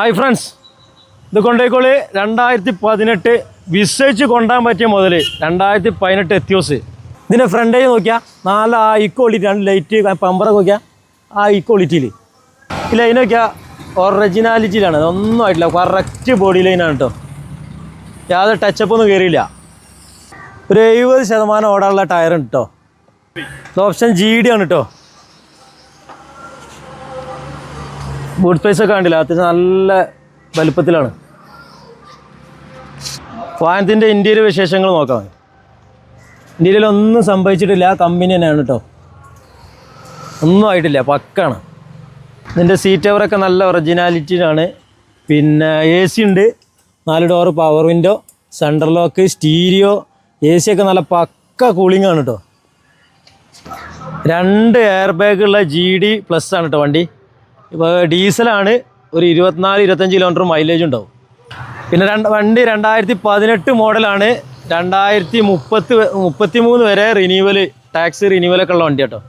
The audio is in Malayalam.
Hi friends. ഇത് കൊണ്ടേക്കോളി രണ്ടായിരത്തി പതിനെട്ട് വിശ്വസിച്ച് കൊണ്ടാൻ പറ്റിയ മുതൽ രണ്ടായിരത്തി പതിനെട്ട് എത്തിയോസ് ഇതിന്റെ ഫ്രണ്ടേജ് നോക്കിയാൽ നാല് ആ ഈ ക്വാളിറ്റി ആണ് ലൈറ്റ് പമ്പറൊക്കെ നോക്കിയാൽ ആ ഈ ക്വാളിറ്റിയിൽ ഈ ലൈൻ നോക്കിയാൽ ഒറിജിനാലിറ്റിയിലാണ് ഒന്നും ആയിട്ടില്ല. കറക്റ്റ് ബോഡി ലൈനാണ് കേട്ടോ യാതൊരു ടച്ചപ്പ് ഒന്നും കയറിയില്ല ഒരു എഴുപത് ശതമാനം ഓടാനുള്ള ടയർ ഉണ്ട് കേട്ടോ ഓപ്ഷൻ ജി ഡി ആണ് കേട്ടോ ബൂട്ട് സ്പേസ് ഒക്കെ കണ്ടില്ല? അത്യാവശ്യം നല്ല വലുപ്പത്തിലാണ്. വാഹനത്തിന്റെ ഇന്റീരിയർ വിശേഷങ്ങൾ നോക്കാം. ഇന്ത്യയിൽ ഒന്നും സംഭവിച്ചിട്ടില്ല. കമ്പനി തന്നെയാണ് കേട്ടോ ഒന്നും ആയിട്ടില്ല. പക്കാണ്. ഇതിന്റെ സീറ്റ് കവറൊക്കെ നല്ല ഒറിജിനാലിറ്റിയിലാണ് പിന്നെ എ സി ഉണ്ട്. നാല് door power window central lock stereo A C ഒക്കെ നല്ല പക്ക കൂളിംഗ് ആണ് കേട്ടോ രണ്ട് എയർ ബാഗുള്ള ജി ഡി പ്ലസ് ആണ് കേട്ടോ വണ്ടി. ഇപ്പോൾ ഡീസലാണ് ഒരു ഇരുപത്തിനാല് ഇരുപത്തഞ്ച് കിലോമീറ്റർ മൈലേജ് ഉണ്ടാവും. പിന്നെ രണ്ട് വണ്ടി രണ്ടായിരത്തി പതിനെട്ട് മോഡലാണ് രണ്ടായിരത്തി മുപ്പത്തി മുപ്പത്തി മൂന്ന് വരെ റിന്യൂവൽ ടാക്സ് റിന്യൂവലൊക്കെ ഉള്ള വണ്ടി കേട്ടോ